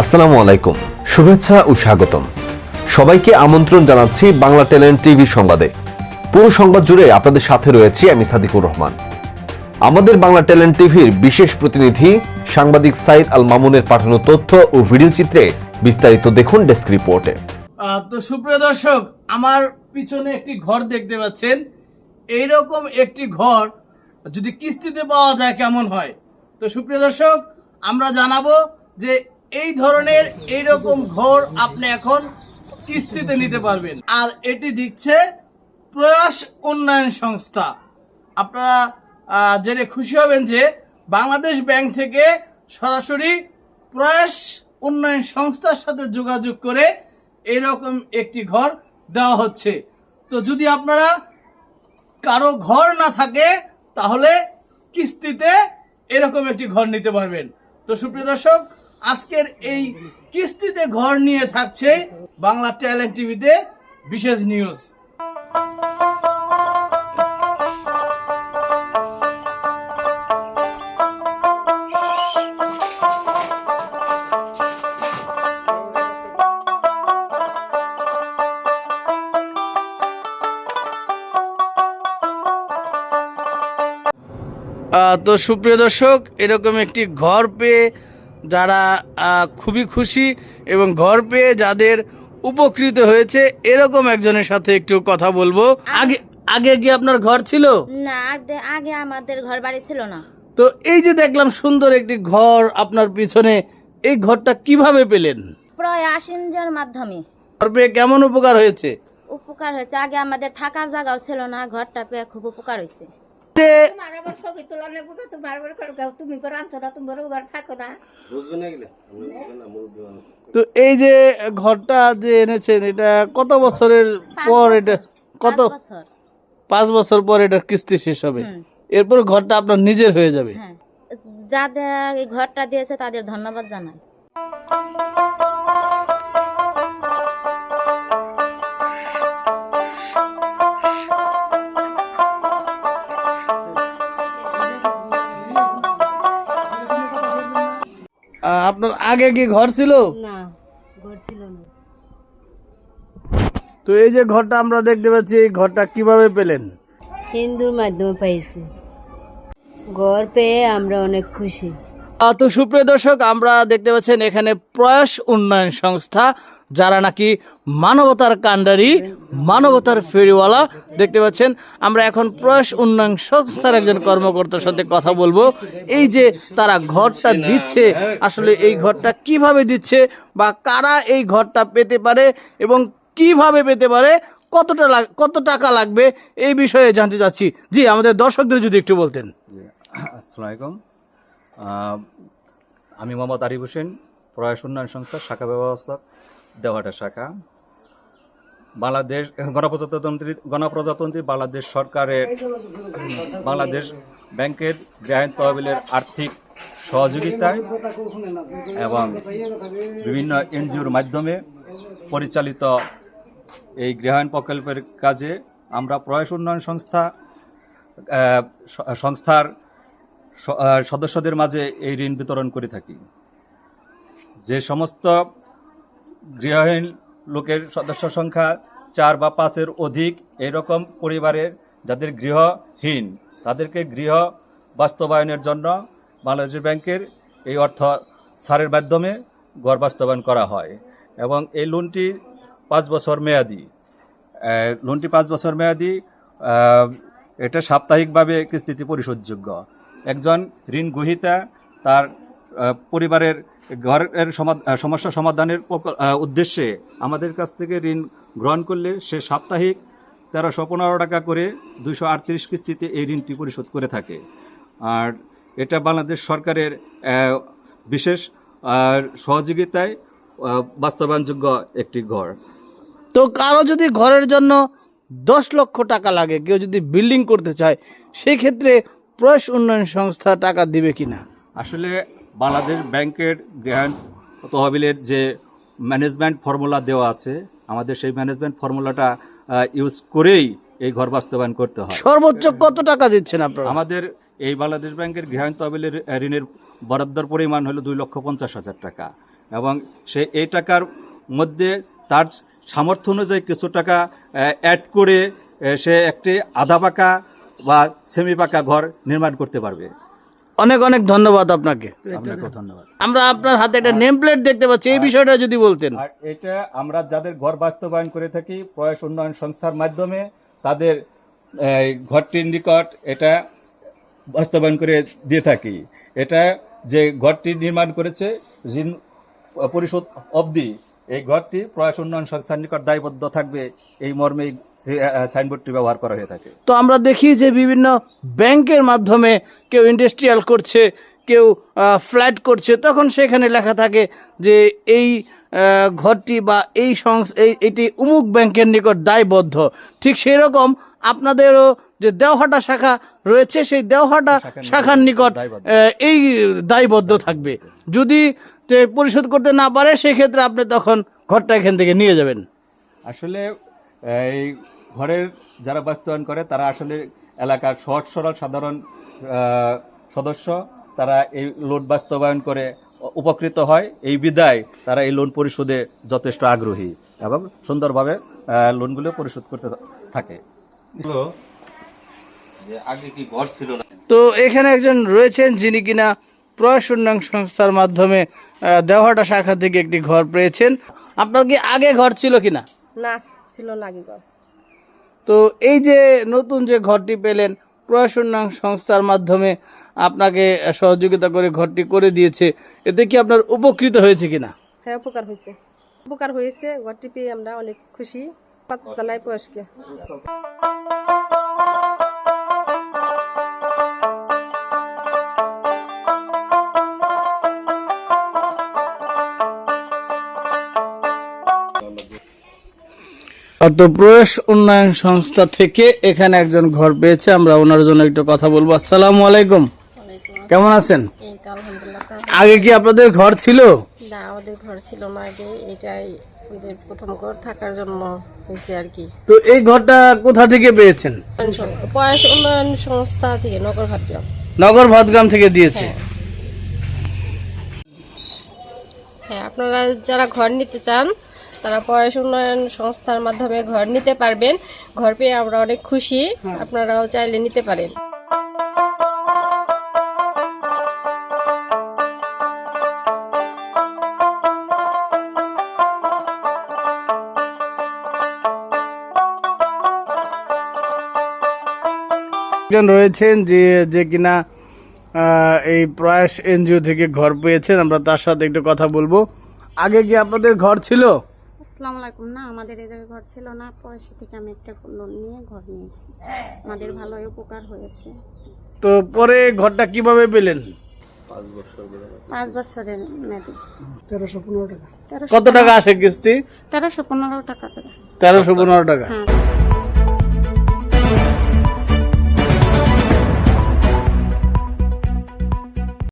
আসসালামু আলাইকুম, শুভেচ্ছা ও স্বাগতম। সবাইকে আমন্ত্রণ জানাচ্ছি বাংলা ট্যালেন্ট টিভি সংবাদে। পুরো সংবাদ জুড়ে আপনাদের সাথে রয়েছি আমি সাদিকুর রহমান। আমাদের বাংলা ট্যালেন্ট টিভির বিশেষ প্রতিনিধি সাংবাদিক সাইদ আল মামুনের পাঠানো তথ্য ও ভিডিও চিত্রে বিস্তারিত দেখুন ডেস্ক রিপোর্টে। তো সুপ্রিয় দর্শক, আমার পিছনে একটি ঘর দেখতে পাচ্ছেন। এইরকম একটি ঘর যদি কিস্তিতে পাওয়া যায় কেমন হয়? তো সুপ্রিয় দর্শক, আমরা জানাব যে এই ধরনের এইরকম ঘর আপনি এখন কিস্তিতে নিতে পারবেন। আর এটি দিচ্ছে প্রয়াস উন্নয়ন সংস্থা। আপনারা জেনে খুশি হবেন যে বাংলাদেশ ব্যাংক থেকে সরাসরি প্রয়াস উন্নয়ন সংস্থার সাথে যোগাযোগ করে এরকম একটি ঘর দেওয়া হচ্ছে। তো যদি আপনারা কারও ঘর না থাকে, তাহলে কিস্তিতে এরকম একটি ঘর নিতে পারবেন। তো সুপ্রিয় দর্শক আজকের এই কিস্তিতে ঘর নিয়ে থাকছে বাংলা ট্যালেন্ট টিভিতে বিশেষ নিউজ। তো সুপ্রিয় দর্শক, এরকম একটি ঘর পেয়ে যারা খুবই খুশি এবং ঘর পেয়ে যাদের উপকৃত হয়েছে এরকম একজনের সাথে একটু কথা বলব। আগে আগে কি আপনার ঘর ছিল? না আগে- আমাদের ঘর বাড়ি ছিল না। তো এই যে দেখলাম সুন্দর একটি ঘর আপনার পিছনে এই ঘরটা কীভাবে পেলেন? প্রায় আসিনজের মাধ্যমে। ঘর পেয়ে কেমন উপকার হয়েছে? উপকার হয়েছে। আগে আমাদের থাকার জায়গাও ছিল না ঘরটা পেয়ে খুব উপকার হয়েছে। যে তোমার আবার ছবি তোলা নেব তো তোমার আবার করে গাও, তুমি করে আনছো না তোমার ঘর থাকো না। তো এই যে ঘরটা যে এনেছেন এটা কত বছরের পর এটা কত? পাঁচ বছর। পর এটা কিস্তি শেষ হবে। এরপর ঘরটা আপনার নিজের হয়ে যাবে। হ্যাঁ। যাদের এই ঘরটা দিয়েছে তাদের ধন্যবাদ জানাই। আপনার আগে কি ঘর ছিল? না ঘর ছিল না। তো এই যে ঘরটা আমরা দেখতে পাচ্ছি এই ঘরটা কীভাবে পেলেন? হিন্দুর মাধ্যমে পাইছি। ঘর পেয়ে আমরা অনেক খুশি। তো সুপ্রিয় দর্শক আমরা দেখতে পাচ্ছেন এখানে প্রয়াস উন্নয়ন সংস্থা যারা নাকি মানবতার কাণ্ডারি মানবতার ফেরিওয়ালা দেখতে পাচ্ছেন আমরা এখন প্রয়াস উন্নয়ন সংস্থার একজন কর্মকর্তার সাথে কথা বলব। এই যে তারা ঘরটা দিচ্ছে আসলে এই ঘরটা কীভাবে দিচ্ছে বা কারা এই ঘরটা পেতে পারে এবং কীভাবে পেতে পারে কতটা কত টাকা লাগবে এই বিষয়ে জানতে চাচ্ছি। জি আমাদের দর্শকদের যদি একটু বলতেন। আসসালামু আলাইকুম। আহ, আমি মোহাম্মদ আরিফ হোসেন প্রয়াস উন্নয়ন সংস্থার শাখা ব্যবস্থা দেওয়াটা শাখা। বাংলাদেশ, গণপ্রজাতন্ত্রী গণপ্রজাতন্ত্রী বাংলাদেশ সরকারের বাংলাদেশ ব্যাংকের গ্রাহীণ তহবিলের আর্থিক সহযোগিতায় এবং বিভিন্ন এনজিওর মাধ্যমে পরিচালিত এই গৃহায়ণ প্রকল্পের কাজে আমরা প্রয়াস উন্নয়ন সংস্থা সংস্থার সদস্যদের মাঝে এই ঋণ বিতরণ করে থাকি। যে সমস্ত গৃহহীন লোকের সদস্য সংখ্যা চার বা পাঁচের অধিক এরকম পরিবারের যাদের গৃহহীন, তাদেরকে গৃহ বাস্তবায়নের জন্য বাংলাদেশ ব্যাংকের এই অর্থ ছাড়ের মাধ্যমে ঘর বাস্তবায়ন করা হয় এবং এই লোনটি পাঁচ বছর মেয়াদি। লোনটি পাঁচ বছর মেয়াদি এটা সাপ্তাহিকভাবে কিস্তিতে পরিশোধযোগ্য। একজন ঋণ গ্রহীতা তার পরিবারের ঘরের সমা- সমস্যা সমাধানের উদ্দেশ্যে আমাদের কাছ থেকে ঋণ গ্রহণ করলে সে সাপ্তাহিক তেরোশো পনেরো টাকা করে দুইশো আটত্রিশ কিস্তিতে এই ঋণটি পরিশোধ করে থাকে। আর এটা বাংলাদেশ সরকারের বিশেষ সহযোগিতায় বাস্তবায়নযোগ্য একটি ঘর। তো কারও যদি ঘরের জন্য দশ লক্ষ টাকা লাগে কেউ যদি বিল্ডিং করতে চায় সেই ক্ষেত্রে প্রয়াস উন্নয়ন সংস্থা টাকা দিবে কিনা? আসলে বাংলাদেশ ব্যাংকের গৃহায়ণ তহবিলের যে ম্যানেজমেন্ট ফর্মুলা দেওয়া আছে আমাদের সেই ম্যানেজমেন্ট ফর্মুলাটা ইউজ করেই এই ঘর বাস্তবায়ন করতে হয়। সর্বোচ্চ কত টাকা দিচ্ছেন আপনারা? আমাদের এই বাংলাদেশ ব্যাংকের গৃহায়ণ তহবিলের ঋণের বরাদ্দর পরিমাণ হলো দুই লক্ষ পঞ্চাশ হাজার টাকা। এবং সে এই টাকার মধ্যে তার সামর্থ্য অনুযায়ী কিছু টাকা অ্যাড করে সে একটি আধা পাকা বা সেমি পাকা ঘর নির্মাণ করতে পারবে। অনেক অনেক ধন্যবাদ আপনাকে। ধন্যবাদ। আমরা আপনার হাতে একটা নেম প্লেট দেখতে পাচ্ছি এই বিষয়টা যদি বলতেন। আর এটা আমরা যাদের ঘর বাস্তবায়ন করে থাকি প্রয়াস উন্নয়ন সংস্থার মাধ্যমে তাদের এই, ঘরটির নিকট এটা বাস্তবায়ন করে দিয়ে থাকি। এটা যে ঘরটি নির্মাণ করেছে ঋণ পরিশোধ অবধি এই ঘরটি প্রয়াস উন্নয়ন সংস্থার নিকট দায়বদ্ধ থাকবে। এই মর্মে সাইনবোর্ডটি ব্যবহার করা হয়ে থাকে। তো আমরা দেখি যে বিভিন্ন ব্যাংকের মাধ্যমে কেউ ইন্ডাস্ট্রিয়াল করছে কেউ ফ্ল্যাট করছে। তখন সেখানে লেখা থাকে যে এই ঘরটি বা এই সংস এই এটি উমুক ব্যাংকের নিকট দায়বদ্ধ। ঠিক সেই রকম আপনাদেরও যে দেওহাটা শাখা রয়েছে সেই দেওহাটা শাখার নিকট এই দায়বদ্ধ থাকবে। যদি পরিশোধ করতে না পারে সেক্ষেত্রে আপনি তখন ঘরটা এখান থেকে নিয়ে যাবেন। আসলে এই ঘরের যারা বাস্তবায়ন করে তারা আসলে এলাকার সহজ সরল সাধারণ সদস্য। তারা এই লোন বাস্তবায়ন করে উপকৃত হয়। এই বিদায় তারা এই লোন পরিশোধে যথেষ্ট আগ্রহী এবং সুন্দরভাবে লোনগুলো পরিশোধ করতে থাকে। তো এখানে একজন রয়েছেন যিনি কিনা প্রয়াস উন্নয়ন সংস্থার মাধ্যমে আহ, দেওহাটা শাখা থেকে একটি ঘর পেয়েছেন। আপনার কি আগে ঘর ছিল কিনা? না ছিল না আগে ঘর। তো এই যে নতুন যে ঘরটি পেলেন প্রয়াস উন্নয়ন সংস্থার মাধ্যমে আপনাকে সহযোগিতা করে ঘরটি করে দিয়েছে এতে কি আপনার উপকৃত হয়েছে কিনা? হ্যাঁ উপকার হয়েছে। উপকার হয়েছে ঘরটি পেয়ে আমরা অনেক খুশি। পাতলাই পয়সকে প্রয়াস উন্নয়ন সংস্থা থেকে এখানে একজন ঘর পেয়েছে আমরা ওনার জন্য একটু কথা বলব। আসসালামু আলাইকুম। কেমন আছেন? আগে কি আপনাদের ঘর ছিল? না আমাদের ঘর ছিল না আগে এটাই প্রথম ঘর থাকার জন্য হয়েছে আর কি। তো এই ঘরটা কোথা থেকে পেয়েছেন? উন্নয়ন সংস্থা থেকে নগর ভাগ্রাম নগর ভাতগ্রাম থেকে দিয়েছে। হ্যাঁ আপনারা যারা ঘর নিতে চান তারা পয়স উন্নয়ন সংস্থার মাধ্যমে ঘর নিতে পারবেন। ঘর পেয়ে আমরা অনেক খুশি। আপনারাও চাইলে নিতে পারেন। একজন রয়েছেন যে যে কিনা এই প্রয়াস এনজিও থেকে ঘর পেয়েছেন। আমরা তার সাথে একটু কথা বলব। আগে কি আপনাদের ঘর ছিল? আসসালামু আলাইকুম। না আমাদের এই জায়গায় ঘর ছিল না পয়সা থেকে আমি একটা লোন নিয়ে ঘর নিয়েছি। আমাদের ভালোই উপকার হয়েছে। তো পরে ঘরটা কীভাবে পেলেন? পাঁচ বছরের মেয়াদি। কত টাকা আসে কিস্তি? তেরোশো পনেরো টাকা তেরোশো পনেরো টাকা। হ্যাঁ।